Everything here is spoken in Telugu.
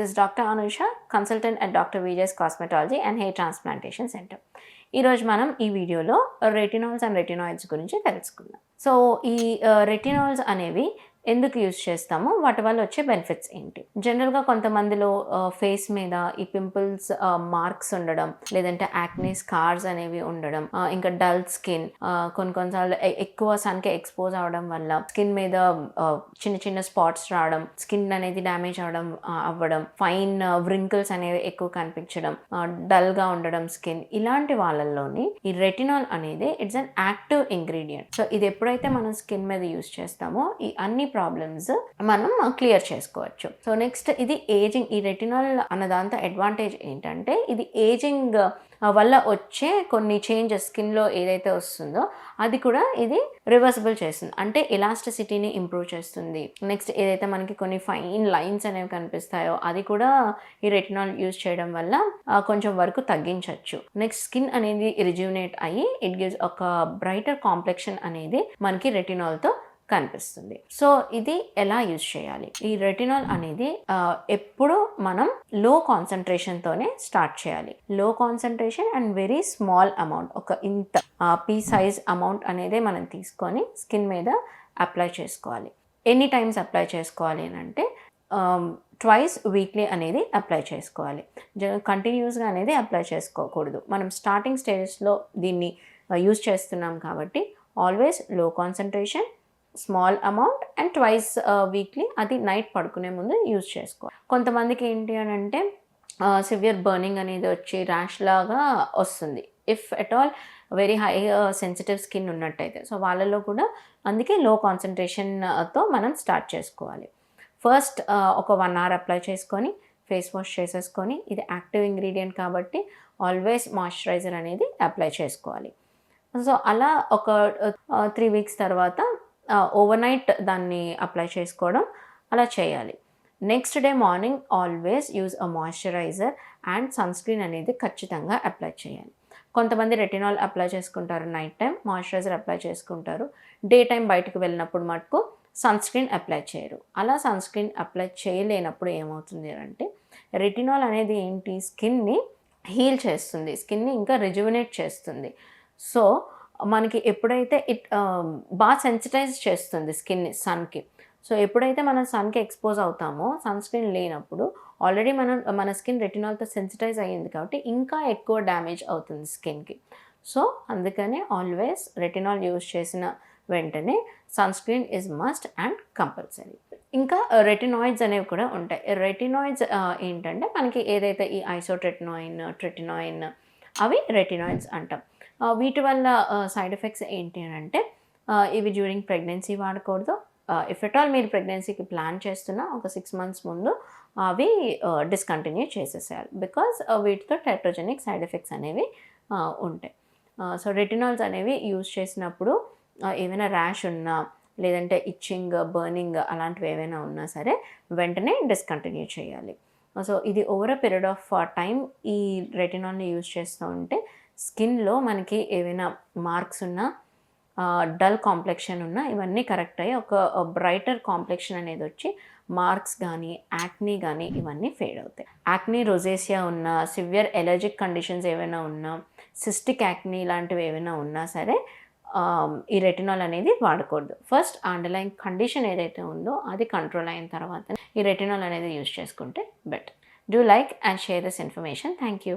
This doctor Anusha consultant and doctor Vijaya's cosmetology and hair transplantation centre ఈరోజు మనం ఈ వీడియోలో రెటినాల్స్ అండ్ రెటినాయిడ్స్ గురించి తెలుసుకుందాం. సో ఈ uh, రెటినాల్స్ అనేవి ఎందుకు యూజ్ చేస్తాము వాటి వల్ల వచ్చే బెనిఫిట్స్ ఏంటి? జనరల్గా కొంతమందిలో ఫేస్ మీద ఈ పింపుల్స్ మార్క్స్ ఉండడం లేదంటే యాక్నే స్కార్స్ అనేవి ఉండడం ఇంకా డల్ స్కిన్ కొన్ని కొన్నిసార్లు ఎక్కువ సన్కి ఎక్స్పోజ్ అవడం వల్ల స్కిన్ మీద చిన్న చిన్న స్పాట్స్ రావడం స్కిన్ అనేది డ్యామేజ్ అవడం అవ్వడం ఫైన్ వ్రింకిల్స్ అనేవి ఎక్కువ కనిపించడం డల్గా ఉండడం స్కిన్ ఇలాంటి వాళ్ళల్లోని ఈ రెటినాల్ అనేది it's an active ingredient so ఇది ఎప్పుడైతే మనం స్కిన్ మీద యూస్ చేస్తామో ఈ అన్ని ప్రాబ్లమ్స్ మనం క్లియర్ చేసుకోవచ్చు. సో నెక్స్ట్ ఇది ఏజింగ్ ఈ రెటినాల్ అన్న దాంతో అడ్వాంటేజ్ ఏంటంటే ఇది ఏజింగ్ వల్ల వచ్చే కొన్ని చేంజెస్ స్కిన్లో ఏదైతే వస్తుందో అది కూడా ఇది రివర్సిబుల్ చేస్తుంది. అంటే ఎలాస్టిసిటీని ఇంప్రూవ్ చేస్తుంది. నెక్స్ట్ ఏదైతే మనకి కొన్ని ఫైన్ లైన్స్ అనేవి కనిపిస్తాయో అది కూడా ఈ రెటినాల్ యూజ్ చేయడం వల్ల కొంచెం వరకు తగ్గించవచ్చు నెక్స్ట్ స్కిన్ అనేది రిజ్యూనేట్ అయ్యి ఇట్ గివ్స్ ఒక బ్రైటర్ కాంప్లెక్షన్ అనేది మనకి రెటినాల్తో కనిపిస్తుంది. సో ఇది ఎలా యూజ్ చేయాలి? ఈ రెటినాల్ అనేది ఎప్పుడు మనం లో కాన్సన్ట్రేషన్తోనే స్టార్ట్ చేయాలి. Low concentration and very small amount ఒక ఇంత పీ సైజ్ అమౌంట్ అనేది మనం తీసుకొని స్కిన్ మీద అప్లై చేసుకోవాలి. ఎన్ని టైమ్స్ అప్లై చేసుకోవాలి అని అంటే ట్వైస్ వీక్లీ అనేది అప్లై చేసుకోవాలి. కంటిన్యూస్గా అనేది అప్లై చేసుకోకూడదు. మనం స్టార్టింగ్ స్టేజెస్లో దీన్ని యూజ్ చేస్తున్నాం కాబట్టి always low concentration small amount and twice weekly అది నైట్ పడుకునే ముందు యూజ్ చేసుకోవాలి కొంతమందికి ఏంటి అని అంటే సివియర్ బర్నింగ్ అనేది వచ్చి ర్యాష్ లాగా వస్తుంది. If at all very high sensitive skin ఉన్నట్టయితే. సో వాళ్ళలో కూడా అందుకే లో కాన్సన్ట్రేషన్తో uh, మనం స్టార్ట్ చేసుకోవాలి. ఫస్ట్ uh, ఒక వన్ అవర్ అప్లై చేసుకొని ఫేస్ వాష్ చేసేసుకొని ఇది యాక్టివ్ ఇంగ్రీడియంట్ కాబట్టి ఆల్వేస్ మాయిశ్చరైజర్ అనేది అప్లై చేసుకోవాలి. సో అలా ఒక uh, త్రీ వీక్స్ తర్వాత ఓవర్ నైట్ దాన్ని అప్లై చేసుకోవడం అలా చేయాలి. Next day morning always use a moisturiser and sunscreen అనేది ఖచ్చితంగా అప్లై చేయాలి. కొంతమంది రెటినాల్ అప్లై చేసుకుంటారు నైట్ టైం మాయిశ్చరైజర్ అప్లై చేసుకుంటారు. డే టైం బయటకు వెళ్ళినప్పుడు మటుకు సన్ స్క్రీన్ అప్లై చేయరు. అలా సన్ స్క్రీన్ అప్లై చేయలేనప్పుడు ఏమవుతుంది అంటే రెటినాల్ అనేది ఏంటి? స్కిన్ని హీల్ చేస్తుంది. స్కిన్ని ఇంకా రిజువినేట్ చేస్తుంది. సో మనకి ఎప్పుడైతే ఇట్ బాగా సెన్సిటైజ్ చేస్తుంది స్కిన్ని సన్కి సో ఎప్పుడైతే మనం సన్కి ఎక్స్పోజ్ అవుతామో సన్ స్క్రీన్ లేనప్పుడు ఆల్రెడీ మనం మన స్కిన్ రెటినాల్తో సెన్సిటైజ్ అయ్యింది కాబట్టి ఇంకా ఎక్కువ డ్యామేజ్ అవుతుంది స్కిన్కి సో అందుకనే ఆల్వేస్ రెటినాల్ యూజ్ చేసిన వెంటనే sunscreen is must and compulsory ఇంకా uh, రెటినాయిడ్స్ అనేవి కూడా ఉంటాయి. రెటినాయిడ్స్ uh, ఏంటంటే మనకి ఏదైతే ఈ ఐసోట్రెటినాయిన్ ట్రెటినాయిన్ అవి రెటినాయిడ్స్ అంటాం. వీటి వల్ల సైడ్ ఎఫెక్ట్స్ ఏంటి అని అంటే ఇవి డ్యూరింగ్ ప్రెగ్నెన్సీ వాడకూడదు. ఇఫ్ ఎట్ ఆల్ మీరు ప్రెగ్నెన్సీకి ప్లాన్ చేస్తున్నా ఒక సిక్స్ మంత్స్ ముందు అవి డిస్కంటిన్యూ చేసేసేయాలి. బికాస్ వీటితో టెట్రోజెనిక్ సైడ్ ఎఫెక్ట్స్ అనేవి ఉంటాయి. సో రెటినాల్స్ అనేవి యూజ్ చేసినప్పుడు ఏమైనా ర్యాష్ ఉన్నా లేదంటే ఇచ్చింగ్ బర్నింగ్ అలాంటివి ఏవైనా ఉన్నా సరే వెంటనే డిస్కంటిన్యూ చేయాలి. సో ఇది over a period of time ఈ రెటినాల్ని యూజ్ చేస్తూ ఉంటే స్కిన్లో మనకి ఏవైనా మార్క్స్ ఉన్నా డల్ కాంప్లెక్షన్ ఉన్నా ఇవన్నీ కరెక్ట్ అయ్యి ఒక బ్రైటర్ కాంప్లెక్షన్ అనేది వచ్చి మార్క్స్ కానీ యాక్నీ కానీ ఇవన్నీ ఫేడ్ అవుతాయి. యాక్నీ రొజేసియా ఉన్న సివియర్ ఎలర్జిక్ కండిషన్స్ ఏవైనా ఉన్నా సిస్టిక్ యాక్నీ ఇలాంటివి ఏవైనా ఉన్నా సరే ఈ రెటినాల్ అనేది వాడకూడదు. ఫస్ట్ అండర్లైన్ కండిషన్ ఏదైతే ఉందో అది కంట్రోల్ అయిన తర్వాత ఈ రెటినాల్ అనేది యూజ్ చేసుకుంటే better. Do like and share this information. Thank you.